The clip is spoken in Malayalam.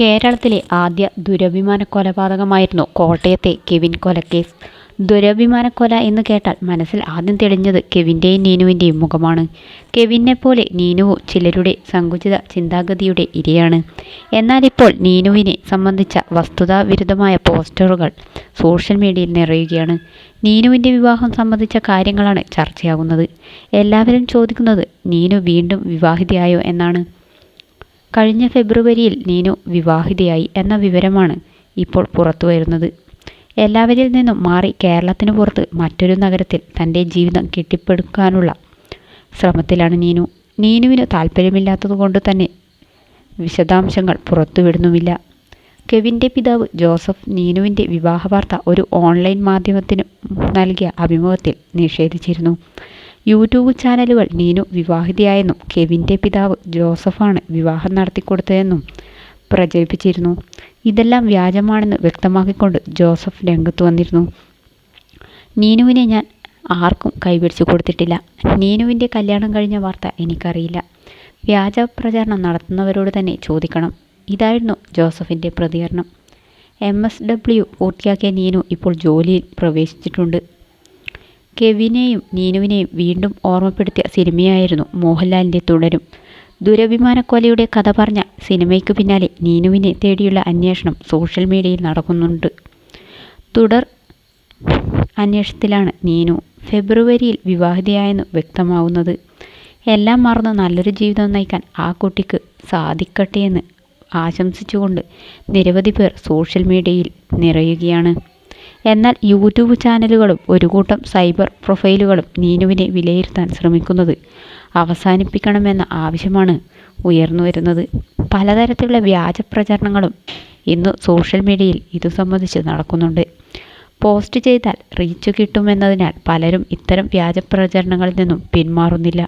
കേരളത്തിലെ ആദ്യ ദുരഭിമാന കൊലപാതകമായിരുന്നു കോട്ടയത്തെ കെവിൻ കൊലക്കേസ്. ദുരഭിമാന കൊല എന്ന് കേട്ടാൽ മനസ്സിൽ ആദ്യം തെളിഞ്ഞത് കെവിന്റെയും നീനുവിന്റെയും മുഖമാണ്. കെവിനെ പോലെ നീനുവും ചിലരുടെ സങ്കുചിത ചിന്താഗതിയുടെ ഇരയാണ്. എന്നാൽ ഇപ്പോൾ നീനുവിനെ സംബന്ധിച്ച വസ്തുതാവിരുദ്ധമായ പോസ്റ്ററുകൾ സോഷ്യൽ മീഡിയയിൽ നിറയുകയാണ്. നീനുവിന്റെ വിവാഹം സംബന്ധിച്ച കാര്യങ്ങളാണ് ചർച്ചയാകുന്നത്. എല്ലാവരും ചോദിക്കുന്നത് നീനു വീണ്ടും വിവാഹിതയായോ എന്നാണ്. കഴിഞ്ഞ ഫെബ്രുവരിയിൽ നീനു വിവാഹിതയായി എന്ന വിവരമാണ് ഇപ്പോൾ പുറത്തുവരുന്നത്. എല്ലാവരിൽ നിന്നും മാറി കേരളത്തിന് പുറത്ത് മറ്റൊരു നഗരത്തിൽ തന്റെ ജീവിതം കെട്ടിപ്പടുക്കാനുള്ള ശ്രമത്തിലാണ് നീനു. നീനുവിന് താല്പര്യമില്ലാത്തതുകൊണ്ട് തന്നെ വിശദാംശങ്ങൾ പുറത്തുവിടുന്നുമില്ല. കെവിന്റെ പിതാവ് ജോസഫ് നീനുവിന്റെ വിവാഹ വാർത്ത ഒരു ഓൺലൈൻ മാധ്യമത്തിന് നൽകിയ അഭിമുഖത്തിൽ നിഷേധിച്ചിരുന്നു. യൂട്യൂബ് ചാനലുകൾ നീനു വിവാഹിതയായെന്നും കെവിന്റെ പിതാവ് ജോസഫാണ് വിവാഹം നടത്തിക്കൊടുത്തതെന്നും പ്രചരിപ്പിച്ചിരുന്നു. ഇതെല്ലാം വ്യാജമാണെന്ന് വ്യക്തമാക്കിക്കൊണ്ട് ജോസഫ് രംഗത്ത് വന്നിരുന്നു. നീനുവിനെ ഞാൻ ആർക്കും കൈപിടിച്ചു കൊടുത്തിട്ടില്ല. നീനുവിന്റെ കല്യാണം കഴിഞ്ഞ വാർത്ത എനിക്കറിയില്ല. വ്യാജ പ്രചാരണം നടത്തുന്നവരോട് തന്നെ ചോദിക്കണം. ഇതായിരുന്നു ജോസഫിന്റെ പ്രതികരണം. എം. എസ്. ഡബ്ല്യു പൂർത്തിയാക്കിയ നീനു ഇപ്പോൾ ജോലിയിൽ പ്രവേശിച്ചിട്ടുണ്ട്. കെവിനെയും നീനുവിനെയും വീണ്ടും ഓർമ്മപ്പെടുത്തിയ സിനിമയായിരുന്നു മോഹൻലാലിന്റെ തുടരും. ദുരഭിമാനക്കൊലയുടെ കഥ പറഞ്ഞ സിനിമയ്ക്കു പിന്നാലെ നീനുവിനെ തേടിയുള്ള അന്വേഷണം സോഷ്യൽ മീഡിയയിൽ നടക്കുന്നുണ്ട്. തുടർ അന്വേഷണത്തിലാണ് നീനു ഫെബ്രുവരിയിൽ വിവാഹിതയായെന്ന് വ്യക്തമാവുന്നത്. എല്ലാം മറന്ന് നല്ലൊരു ജീവിതം നയിക്കാൻ ആ കുട്ടിക്ക് സാധിക്കട്ടെയെന്ന് ആശംസിച്ചുകൊണ്ട് നിരവധി പേർ സോഷ്യൽ മീഡിയയിൽ നിറയുകയാണ്. എന്നാൽ യൂട്യൂബ് ചാനലുകളും ഒരു കൂട്ടം സൈബർ പ്രൊഫൈലുകളും നീനുവിനെ വിലയിരുത്താൻ ശ്രമിക്കുന്നത് അവസാനിപ്പിക്കണമെന്ന ആവശ്യമാണ് ഉയർന്നു വരുന്നത് പലതരത്തിലുള്ള വ്യാജ പ്രചരണങ്ങളും ഇന്ന് സോഷ്യൽ മീഡിയയിൽ ഇതു സംബന്ധിച്ച് നടക്കുന്നുണ്ട്. പോസ്റ്റ് ചെയ്താൽ റീച്ച് കിട്ടുമെന്നതിനാൽ പലരും ഇത്തരം വ്യാജ പ്രചരണങ്ങളിൽ നിന്നും പിന്മാറുന്നില്ല.